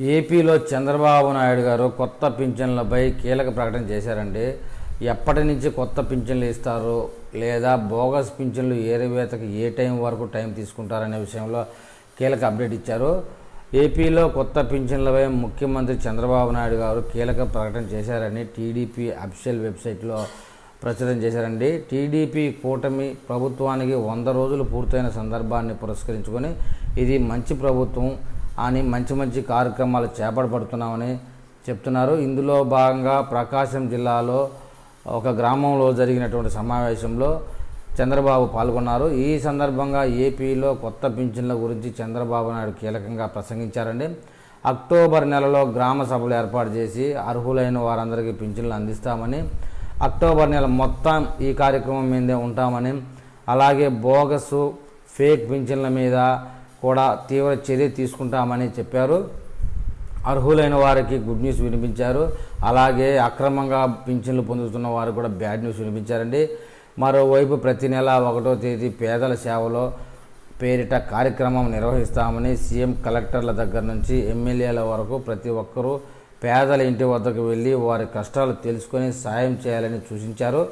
ఏపీలో చంద్రబాబు నాయుడు గారు కొత్త పింఛన్లపై కీలక ప్రకటన చేశారండి. ఎప్పటి నుంచి కొత్త పింఛన్లు ఇస్తారు? లేదా బోగస్ పింఛన్లు ఏరివేతకు ఏ టైం వరకు టైం తీసుకుంటారనే విషయంలో కీలక అప్డేట్ ఇచ్చారు. ఏపీలో కొత్త పింఛన్లపై ముఖ్యమంత్రి చంద్రబాబు నాయుడు గారు కీలక ప్రకటన చేశారని టీడీపీ అఫిషియల్ వెబ్సైట్లో ప్రచురం చేశారండి. టీడీపీ కూటమి ప్రభుత్వానికి వంద రోజులు పూర్తయిన సందర్భాన్ని పురస్కరించుకొని ఇది మంచి ప్రభుత్వం. అని మంచి మంచి కార్యక్రమాలు చేపడబడుతున్నామని చెప్తున్నారు. ఇందులో భాగంగా ప్రకాశం జిల్లాలో ఒక గ్రామంలో జరిగినటువంటి సమావేశంలో చంద్రబాబు పాల్గొన్నారు. ఈ సందర్భంగా ఏపీలో కొత్త పింఛన్ల గురించి చంద్రబాబు నాయుడు కీలకంగా ప్రసంగించారండి. అక్టోబర్ నెలలో గ్రామ సభలు ఏర్పాటు చేసి అర్హులైన వారందరికీ పింఛన్లు అందిస్తామని అక్టోబర్ నెల మొత్తం ఈ కార్యక్రమం మీదే ఉంటామని అలాగే బోగస్ ఫేక్ పింఛన్ల మీద కూడా తీవ్ర చర్య తీసుకుంటామని చెప్పారు. అర్హులైన వారికి గుడ్ న్యూస్ వినిపించారు. అలాగే అక్రమంగా పింఛన్లు పొందుతున్న వారు కూడా బ్యాడ్ న్యూస్ వినిపించారండి. మరోవైపు ప్రతి నెల ఒకటో తేదీ పేదల సేవలో పేరిట కార్యక్రమం నిర్వహిస్తామని సీఎం కలెక్టర్ల దగ్గర నుంచి ఎమ్మెల్యేల వరకు ప్రతి ఒక్కరూ పేదల ఇంటి వద్దకు వెళ్ళి వారి కష్టాలు తెలుసుకొని సాయం చేయాలని సూచించారు.